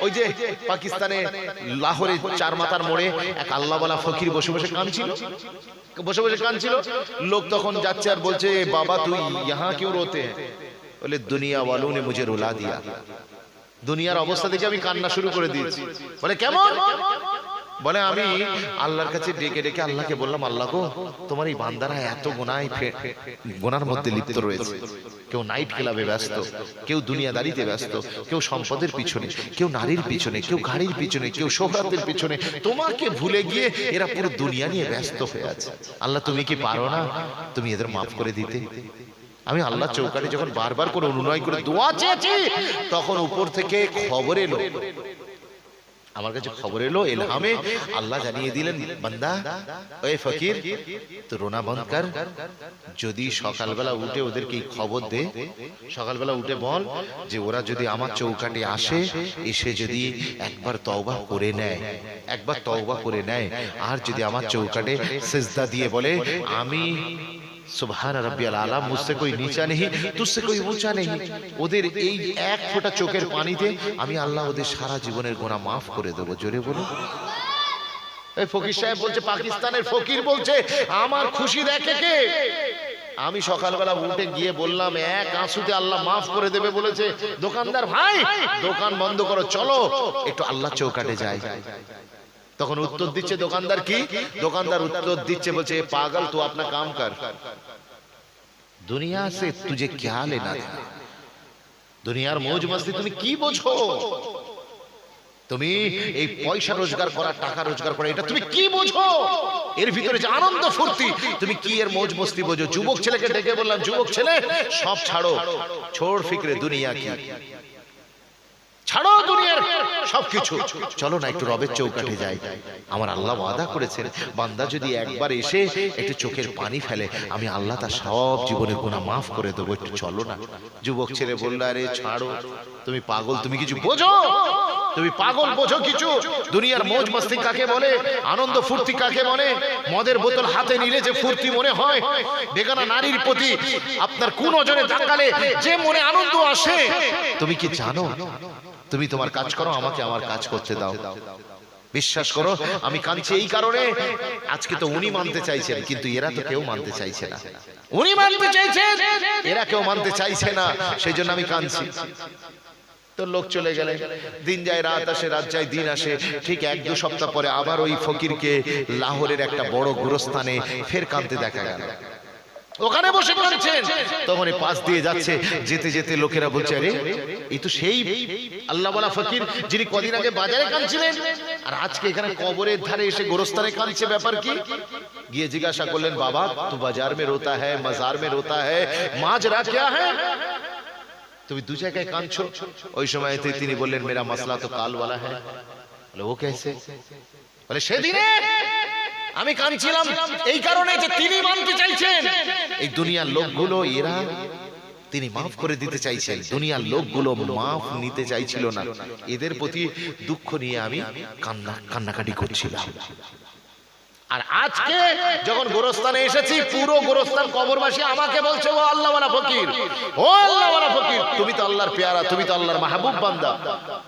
ওই যে পাকিস্তানে লাহোরে চার মাতার মোড়ে এক আল্লাহওয়ালা ফকির বসে বসে কাঁদছিল। বসে বসে কাঁদছিল। লোক তখন যাচ্ছে আর বলছে বাবা, তুই ইহা কেউ রোতে? হ্যাঁ?" বলে দুনিয়া ওয়ালু নে মুঝে রোলা দিয়া। দুনিয়ার অবস্থা দেখে আমি কান্না শুরু করে দিয়েছি। বলে, কেমন? বলে আমি আল্লাহর কাছে ডেকে ডেকে আল্লাহকে বললাম আল্লাহ গো তোমার এই বান্দারা এত গোনায় গোনার মধ্যে লিপ্ত রয়েছে। কেউ নাইট ক্লাবে ব্যস্ত কেউ দুনিয়াদারিতে ব্যস্ত কেউ সম্পদের পিছনে কেউ নারীর পিছনে কেউ গাড়ির পিছনে কেউ সোহরাতের পিছনে। তোমাকে ভুলে গিয়ে এরা পুরো দুনিয়া নিয়ে ব্যস্ত হয়ে আছে। আল্লাহ তুমি কি পারো না? তুমি এদের মাফ করে দিতে। আমি আল্লাহ চৌকাটে যখন বারবার করে অনুনয় করে দোয়া চেয়েছি তখন উপর থেকে খবর এলো আমার কাছে খবর এলো এলহামে আল্লাহ জানিয়ে দিলেন বান্দা ওই ফকির তো রোনা বন্ধ কর যদি সকালবেলা উঠে ওদেরকে এই খবর দে সকালবেলা উঠে বল যে ওরা যদি আমার চৌকাটে আসে এসে যদি একবার তওবা করে নেয় একবার তওবা করে নেয় আর যদি আমার চৌকাটে সেজদা দিয়ে বলে আমি সুবহান রব্বিয়াল আলা মুঝসে কোই নিচা নেই তুসসে কোই ऊंचा নেই ওদের এই এক ফোঁটা চোখের পানিতে আমি আল্লাহ ওদের সারা জীবনের গোনা মাফ করে দেবো। জোরে বলো এই ফকির সাহেব বলছে পাকিস্তানের ফকির বলছে আমার খুশি দেখে কে? আমি সকালবেলা উঠে গিয়ে বললাম এক আঁসুতে আল্লাহ মাফ করে দেবে বলেছে। দোকানদার ভাই দোকান বন্ধ করো চলো। একটু আল্লাহ চৌকাটে যাই। তখন উত্তর দিচ্ছে দোকানদার কি? দোকানদার উত্তর দিচ্ছে বলছে পাগল তো আপনার কাম কর। দুনিয়া সে তুঝে ক্যা লেনা দুনিয়ার মৌজ মস্তি তুমি কি বোঝো? তুমি এই পয়সা রোজগার করা টাকা রোজগার করা এটা তুমি কি বোঝো? এর ভিতরে যে আনন্দ ফুর্তি তুমি কি এর মৌজ মস্তি বোঝো? যুবক ছেলেকে ডেকে বললাম যুবক ছেলে সব ছাড়ো। ছোড় ফিকরে দুনিয়া কি? ছাড়ো দুনিয়ার সবকিছু। চলো না একটু রবের চৌকাঠে যাই। আমার আল্লাহ ওয়াদা করেছেন বান্দা যদি একবার এসে একটু চোখের পানি ফেলে আমি আল্লাহ তার সব জীবনের গুণা মাফ করে দেবো। একটু চলো না। যুবক ছেলে বলল আরে ছাড়ো। তুমি পাগল তুমি কিছু বোঝো? তুমি পাগল বোঝো কিছু? দুনিয়ার মৌজ মস্তি কাকে বলে? আনন্দ ফুর্তি কাকে বলে? মদের বোতল হাতে নিলে যে ফুর্তি মনে হয়। বেগানা নারীর প্রতি আপনার কোন নজরে তাকালে যে মনে আনন্দ আসে। তুমি কি জানো তুমি তোমার কাজ করো, আমাকে আমার কাজ করতে দাও। বিশ্বাস করো, আমি কাঁদছি এই কারণে। আজকে তো উনি মানতে চাইছেন, কিন্তু এরা তো কেউ মানতে চাইছে না। উনি মানতে চাইছেন, এরা কেউ মানতে চাইছে না সেই জন্য আমি কাঁদছি। লোক চলে গেলে, দিন যায়, রাত আসে, রাত যায়, দিন আসে। ঠিক এক দু সপ্তাহ পরে আবার ওই ফকিরকে লাহোরের একটা বড় গুরস্থানে ফের কাঁদতে দেখা গেল। ওখানে বসে কাঁদছেন তখন এই পাশ দিয়ে যাচ্ছে, যেতে যেতে লোকেরা বলছে, আরে, এই তো সেই আল্লাহ বলা ফকির যিনি কদিন আগে বাজারে কাঁদছিলেন, আর আজকে এখানে কবরের ধারে এসে গোরস্থানে কাঁদছে, ব্যাপার কি? গিয়ে জিজ্ঞাসা করলেন, বাবা, তু বাজার মে রোতা হ্যায়, মাজার মে রোতা হ্যায়, মাজরা ক্যা হ্যায়? তুমি দু জায়গায় কাঁদছো? ওই সময় তিনি বললেন, মেরা মশলা তো কালওয়ালা হ্যাঁ বলে, ও কেসে? বলে, সেদিনে আমি কাঁদছিলাম। এই কারণে যে তিনি মানতে চাইছেন। এই দুনিয়ার লোকগুলো, এরা তিনি মাফ করে দিতে চাইছেন। দুনিয়ার লোকগুলো মাফ নিতে চাইছিল না। এদের প্রতি দুঃখ নিয়ে আমি কান্না কান্নাকাটি করছিলাম। আর আজকে যখন গোরস্থানে এসেছি, পুরো গোরস্থান কবরবাসী আমাকে বলছে, ও আল্লাহ আল্লাহওয়ালা ফকির, ও আল্লাহ আল্লাহওয়ালা ফকির, তুমি তো আল্লাহর পেয়ারা, তুমি তো আল্লাহর মাহবুব বান্দা।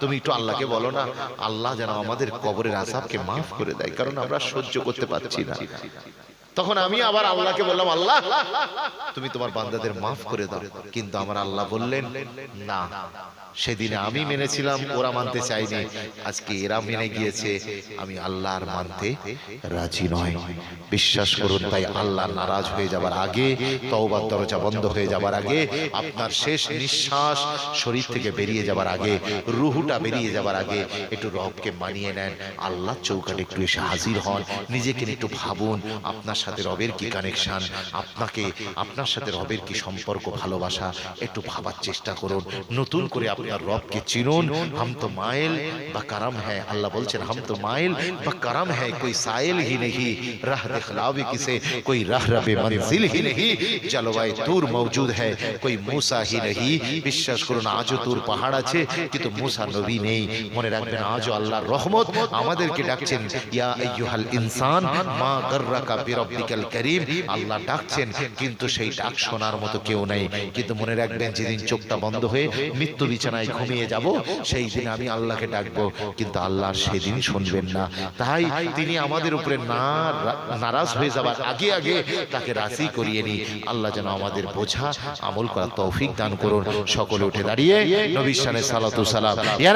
তুমি একটু আল্লাহকে বলো না, আল্লাহ যেন আমাদের কবরের আসাবকে মাফ করে দেয়, কারণ আমরা সহ্য করতে পারছি না। তখন আমি আবার আল্লাহকে বললাম, আল্লাহ, তুমি তোমার বান্দাদের মাফ করে দাও। কিন্তু আমার আল্লাহ বললেন, না। সেদিনে আমি মেনেছিলাম ওরা মানতে চাইনি আজকে এরা মেনে গিয়েছে আমি আল্লাহ আর মানতে রাজি নয়। বিশ্বাস করুন তাই আল্লাহ নারাজ হয়ে যাবার আগে তওবার দরজা বন্ধ হয়ে যাবার আগে আপনার শেষ নিঃশ্বাস শরীর থেকে বেরিয়ে যাবার আগে রুহুটা বেরিয়ে যাবার আগে একটু রবকে মানিয়ে নেন। আল্লাহ চৌকাটে একটু এসে হাজির হন। নিজেকে একটু ভাবুন আপনার সাথে রবের কি কানেকশন? আপনাকে আপনার সাথে রবের কি সম্পর্ক ভালোবাসা একটু ভাবার চেষ্টা করুন নতুন করে আর রবকে চিনুন, হাম তো মাইল বা কারাম হ্যাঁ আল্লাহ বলছেন, হাম তো মাইল বা কারাম হ্যাঁ সাইল হি নেহি, রাহ দিখলাবি কিসে, কই রাহ রবে मंजिल ही नहीं জলবায়ু দূর মৌজুদ হ্যায়, কই মুসা হি নেহি। বিশ্বাস করুন, আজও তোর পাহাড় আছে, কিন্তু মুসা নবী নেই। মনে রাখবেন, আজও আল্লাহর রহমত। আমাদেরকে ডাকছেন, ইয়া আইয়ুহাল ইনসান, মা গাররাকা বিরাব্বিকাল কারীম। আল্লাহ ডাকছেন, কিন্তু সেই ডাক শোনার মতো কেউ নেই। কিন্তু মনে রাখবেন, যেদিন চোখটা বন্ধ হয়ে মৃত্যু বিচার বিছানায় ঘুমিয়ে যাব সেই দিন আমি আল্লাহকে ডাকবো কিন্তু আল্লাহ সেদিন শুনবেন না। তাই তিনি আমাদের উপরে না নারাজ হয়ে যাবার আগে আগে তাকে রাজি করিয়ে নি আল্লাহ যেন আমাদের বোঝা আমল করা তৌফিক দান করুন। সকলে উঠে দাঁড়িয়ে নবী সালাতু সালাম। ইয়া